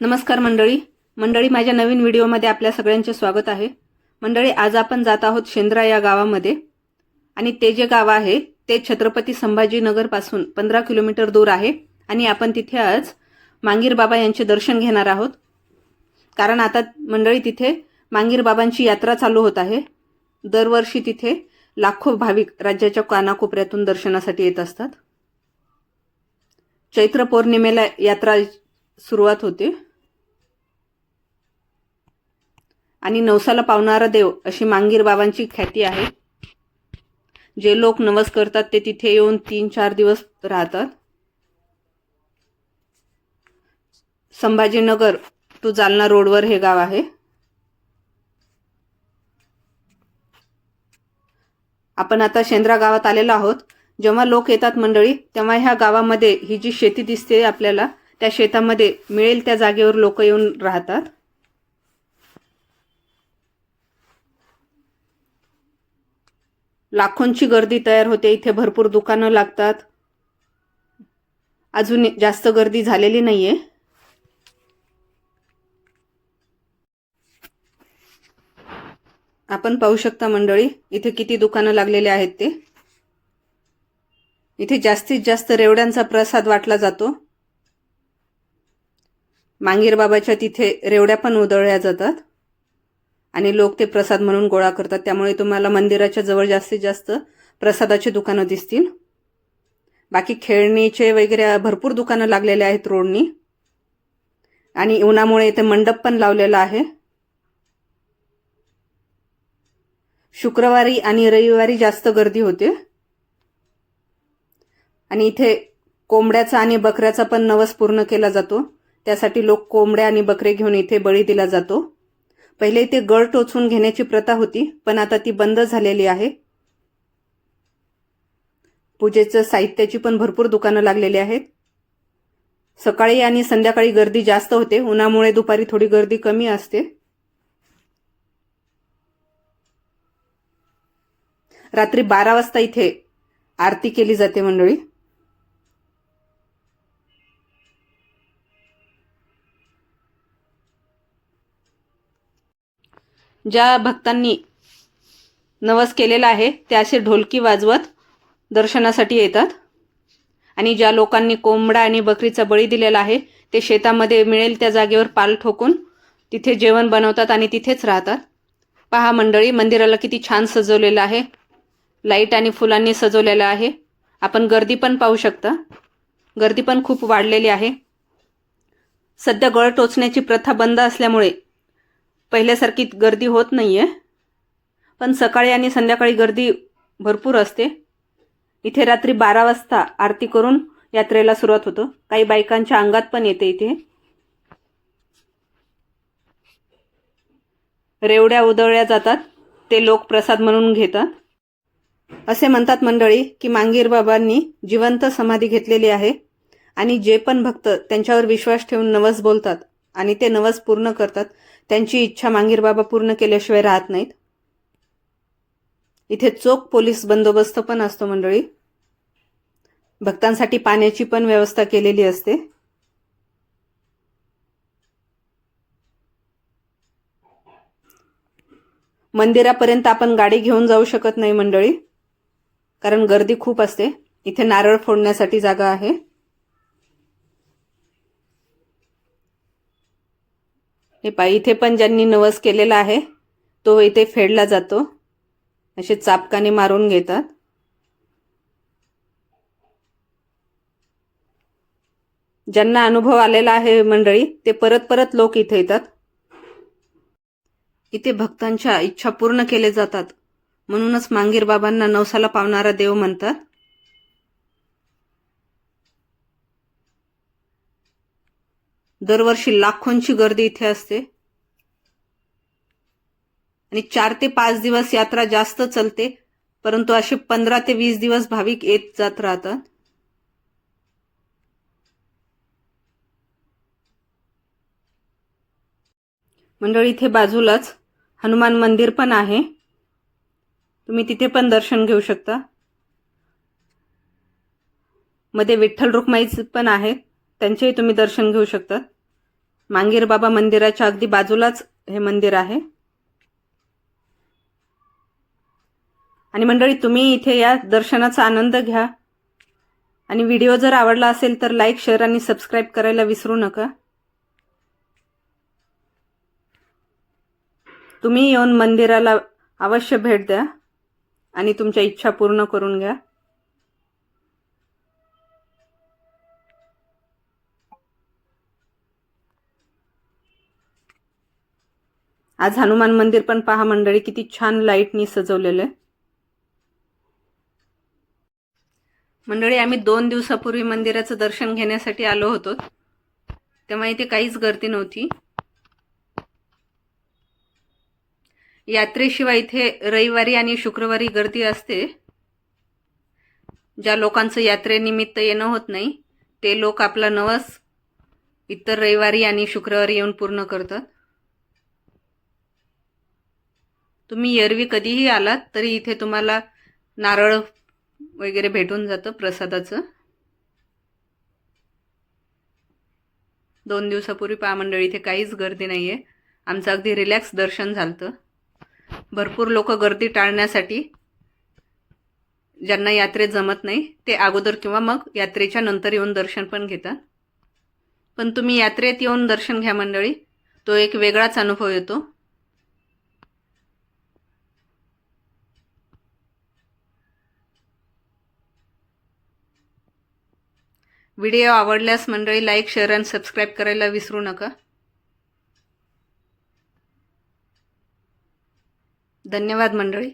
नमस्कार मंडळी. मंडळी माझ्या नवीन व्हिडिओमध्ये आपल्या सगळ्यांचे स्वागत आहे. मंडळी आज आपण जात आहोत शेंद्रा या गावामध्ये. आणि ते जे गाव आहे ते छत्रपती संभाजीनगरपासून पंधरा किलोमीटर दूर आहे. आणि आपण तिथे आज मांगीर बाबा यांचे दर्शन घेणार आहोत. कारण आता मंडळी तिथे मांगीर बाबांची यात्रा चालू होत आहे. दरवर्षी तिथे लाखो भाविक राज्याच्या कानाकोपऱ्यातून दर्शनासाठी येत असतात. चैत्र पौर्णिमेला यात्रा सुरुवात होते. आणि नवसाला पावणारा देव अशी मांगीर बाबांची ख्याती आहे. जे लोक नवस करतात ते तिथे येऊन तीन चार दिवस राहतात. संभाजीनगर टू जालना रोडवर हे गाव आहे. आपण आता शेंद्रा गावात आलेलो आहोत. जेव्हा लोक येतात मंडळी तेव्हा ह्या गावामध्ये ही जी शेती दिसते आपल्याला त्या शेतामध्ये मिळेल त्या जागेवर लोक येऊन राहतात. लाखोंची गर्दी तयार होते इथे भरपूर दुकानं लागतात. अजून जास्त गर्दी झालेली नाहीये. आपण पाहू शकता मंडळी इथे किती दुकानं लागलेले आहेत ते. इथे जास्तीत जास्त रेवड्यांचा प्रसाद वाटला जातो. मांगीर बाबाच्या तिथे रेवड्या पण उधळल्या जातात. आणि लोक ते प्रसाद म्हणून गोळा करतात. त्यामुळे तुम्हाला मंदिराच्या जवळ जास्तीत जास्त प्रसादाची दुकानं दिसतील. बाकी खेळणीचे वगैरे भरपूर दुकानं लागलेले आहेत रोडनी. आणि उन्हामुळे इथे मंडप पण लावलेला आहे. शुक्रवारी आणि रविवारी जास्त गर्दी होते. आणि इथे कोंबड्याचा आणि बकऱ्याचा पण नवस पूर्ण केला जातो. त्यासाठी लोक कोंबड्या आणि बकरे घेऊन इथे बळी दिला जातो. पहिले इथे गळ टोचून घेण्याची प्रथा होती पण आता ती बंद झालेली आहे. पूजेचं साहित्याची पण भरपूर दुकानं लागलेली आहेत. सकाळी आणि संध्याकाळी गर्दी जास्त होते उन्हामुळे दुपारी थोडी गर्दी कमी असते. रात्री बारा वाजता इथे आरती केली जाते मंडळी. ज्या भक्तांनी नवस केलेला आहे ते असे ढोलकी वाजवत दर्शनासाठी येतात. आणि ज्या लोकांनी कोंबडा आणि बकरीचा बळी दिलेला आहे ते शेतामध्ये मिळेल त्या जागेवर पाल ठोकून तिथे जेवण बनवतात आणि तिथेच राहतात. पहा मंडळी मंदिराला किती छान सजवलेलं आहे. लाइट आणि फुलांनी सजवलेलं आहे. आपण गर्दी पण पाहू शकता. गर्दी पण खूप वाढलेली आहे. सध्या गळ टोचण्याची प्रथा बंद असल्यामुळे पहिल्यासारखी गर्दी होत नाही आहे पण सकाळी आणि संध्याकाळी गर्दी भरपूर असते. इथे रात्री बारा वाजता आरती करून यात्रेला सुरुवात होतं. काही बायकांच्या अंगात पण येते इथे. रेवड्या उधळल्या जातात. ते लोक प्रसाद म्हणून घेतात. असे म्हणतात मंडळी की मांगीर बाबांनी जिवंत समाधी घेतलेली आहे आणि जे पण भक्त त्यांच्यावर विश्वास ठेवून नवस बोलतात आणि ते नवस पूर्ण करतात. त्यांची इच्छा मांगीर बाबा पूर्ण केल्याशिवाय राहत नाहीत. इथे चोख पोलीस बंदोबस्त पण असतो मंडळी. भक्तांसाठी पाण्याची पण व्यवस्था केलेली असते. मंदिरापर्यंत आपण गाडी घेऊन जाऊ शकत नाही मंडळी. कारण गर्दी खूप असते. इथे नारळ फोडण्यासाठी जागा आहे. हे पा इथे पण ज्यांनी नवस केलेला आहे तो इथे फेडला जातो. असे चापकाने मारून घेतात. ज्यांना अनुभव आलेला आहे मंडळी ते परत परत लोक इथे येतात. इथे भक्तांच्या इच्छा पूर्ण केले जातात. म्हणूनच मांगीर बाबांना नवसाला पावणारा देव म्हणतात. दरवर्षी लाखोंची गर्दी इथे असते. आणि चार ते पाच दिवस यात्रा जास्त चलते परंतु असे पंधरा ते वीस दिवस भाविक येत जात राहतात. मंडळी इथे बाजूलाच हनुमान मंदिर पण आहे. तुम्ही तिथे पण दर्शन घेऊ शकता. मध्ये विठ्ठल रुक्माईच पण आहेत त्यांचेही तुम्ही दर्शन घेऊ शकतात. मांगीर बाबा मंदिराच्या अगदी बाजूलाच हे मंदिर आहे. आणि मंडळी तुम्ही इथे या दर्शनाचा आनंद घ्या. आणि व्हिडिओ जर आवडला असेल तर लाईक शेअर आणि सबस्क्राईब करायला विसरू नका. तुम्ही येऊन मंदिराला अवश्य भेट द्या आणि तुमच्या इच्छा पूर्ण करून घ्या. आज हनुमान मंदिर पण पहा मंडळी किती छान लाईटनी सजवलेलं आहे. मंडळी आम्ही दोन दिवसापूर्वी मंदिराचं दर्शन घेण्यासाठी आलो होतो. तेव्हा इथे काहीच गर्दी नव्हती. यात्रेशिवाय इथे रविवारी आणि शुक्रवारी गर्दी असते. ज्या लोकांचं यात्रेनिमित्त येणं होत नाही ते लोक आपला नवस इतर रविवारी आणि शुक्रवारी येऊन पूर्ण करतात. तुम्ही एरवी कधीही आलात तरी इथे तुम्हाला नारळ वगैरे भेटून जातं प्रसादाचं. दोन दिवसापूर्वी पामंडळी इथे काहीच गर्दी नाही आहे आमचं अगदी रिलॅक्स दर्शन झालं भरपूर लोक गर्दी टाळण्यासाठी ज्यांना यात्रेत जमत नाही ते अगोदर किंवा मग यात्रेच्या नंतर येऊन दर्शन पण घेतात. पण तुम्ही यात्रेत येऊन दर्शन घ्या मंडळी तो एक वेगळाच अनुभव येतो. व्हिडिओ आवडल्यास मंडळी लाईक शेअर आणि सबस्क्राईब करायला विसरू नका. धन्यवाद मंडळी.